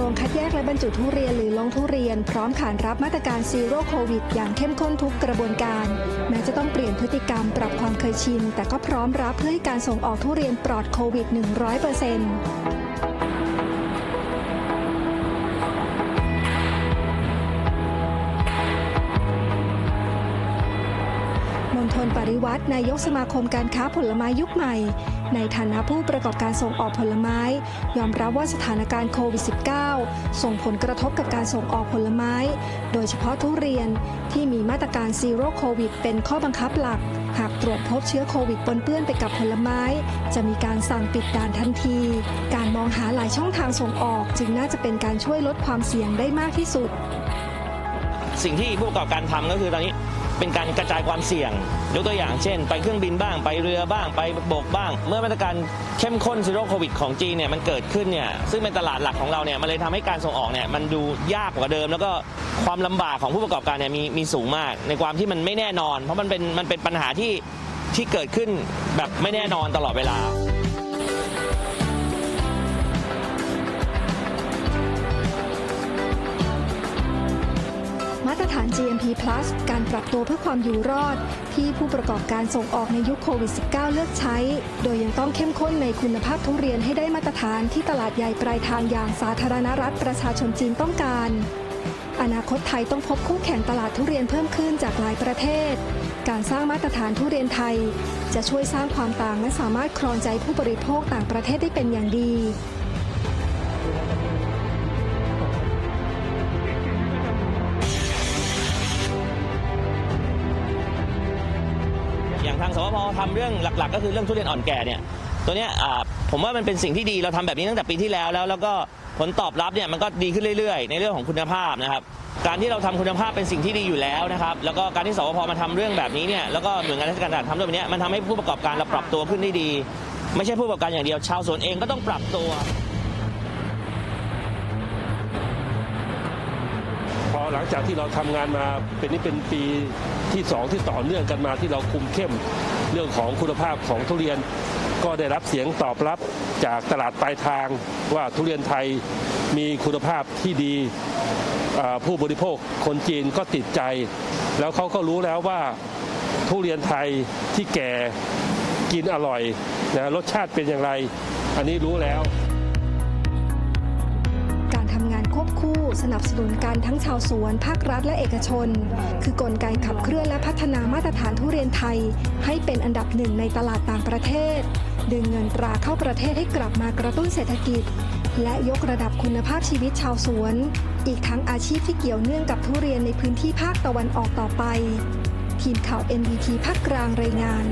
โรงคัดแยกและบรรจุทุเรียนหรือลงทุเรียน พร้อมขานรับมาตรการซีโร่โควิดอย่างเข้มข้นทุกกระบวนการ แม้จะต้องเปลี่ยนพฤติกรรมปรับความเคยชิน แต่ก็พร้อมรับเพื่อให้การส่งออกทุเรียนปลอดโควิด 100% มณฑลปริวัตินายกสมาคมการค้าผลไม้ยุคใหม่ ในฐานะผู้ประกอบการส่งออกผลไม้ ยอมรับว่าสถานการณ์โควิด -19 ส่งผลกระทบกับการส่งออกผลไม้ โดยเฉพาะทุเรียนที่มีมาตรการซีโร่โควิดเป็นข้อบังคับหลัก หากตรวจพบเชื้อโควิดปนเปื้อนไปกับผลไม้ จะมีการสั่งปิดด่านทันที การมองหาหลายช่องทางส่งออก จึงน่าจะเป็นการช่วยลดความเสี่ยงได้มากที่สุด สิ่งที่ผู้ประกอบการทำก็คือตอนนี้ เป็นการกระจายความเสี่ยง ยกตัวอย่างเช่น ไปเครื่องบินบ้างไปเรือบ้างไปบกบ้าง เมื่อมาตรการเข้มข้นซีโร่โควิดของจีนเนี่ยมันเกิดขึ้นเนี่ยซึ่งเป็นตลาดหลักของเราเนี่ยมันเลยทำให้การส่งออกเนี่ยมันดูยากกว่าเดิม แล้วก็ความลำบากของผู้ประกอบการเนี่ยมีมีสูงมาก ในความที่มันไม่แน่นอน เพราะมันเป็นมันเป็นปัญหาที่ที่เกิดขึ้นแบบไม่แน่นอนตลอดเวลา ตรฐาน GMP Plus การปรับตัวเพื่อความอยู่รอด ที่ผู้ประกอบการส่งออกในยุคโควิด -19 เลือกใช้ โดยยังต้องเข้มข้นในคุณภาพทุเรียนให้ได้มาตรฐานที่ตลาดใหญ่ปลายทางอย่างสาธารณรัฐประชาชนจีนต้องการ อนาคตไทยต้องพบคู่แข่งตลาดทุเรียนเพิ่มขึ้นจากหลายประเทศ การสร้างมาตรฐานทุเรียนไทย จะช่วยสร้างความต่างและสามารถครองใจผู้บริโภคต่างประเทศได้เป็นอย่างดี ทางสวพทำเรื่องหลัก ๆ ก็คือเรื่องทุเรียนอ่อนแก่เนี่ยตัวเนี้ยผมว่ามันเป็นสิ่งที่ดีเราทำแบบนี้ตั้งแต่ปีที่แล้วแล้ว แล้วก็ผลตอบรับเนี่ยมันก็ดีขึ้นเรื่อยๆ ในเรื่องของคุณภาพนะครับการที่เราทำคุณภาพเป็นสิ่งที่ดีอยู่แล้วนะครับแล้วก็การที่สวพมาทำเรื่องแบบนี้เนี่ยแล้วก็หน่วยงานราชการต่างๆทำเรื่องแบบนี้มันทำให้ผู้ประกอบการเราปรับตัวขึ้นได้ดี ไม่ใช่ผู้ประกอบการอย่างเดียวชาวสวนเองก็ต้องปรับตัว หลังจากที่เราทำงานมาเป็นนี่เป็นปีที่สองที่ต่อเนื่องกันมาที่เราคุมเข้มเรื่องของคุณภาพของทุเรียน ก็ได้รับเสียงตอบรับจากตลาดปลายทางว่าทุเรียนไทยมีคุณภาพที่ดีผู้บริโภคคนจีนก็ติดใจ แล้วเขาก็รู้แล้วว่าทุเรียนไทยที่แก่กินอร่อยนะรสชาติเป็นอย่างไร อันนี้รู้แล้ว บคู่สนับสนุนกันทั้งชาวสวน ภาครัฐและเอกชน คือกลไกขับเคลื่อนและพัฒนามาตรฐานทุเรียนไทย ให้เป็นอันดับหนึ่งในตลาดต่างประเทศ ดึงเงินตราเข้าประเทศให้กลับมากระตุ้นเศรษฐกิจ และยกระดับคุณภาพชีวิตชาวสวน อีกทั้งอาชีพที่เกี่ยวเนื่องกับทุเรียนในพื้นที่ภาคตะวันออกต่อไป ทีมข่าว NDT ภาคกลางรายงาน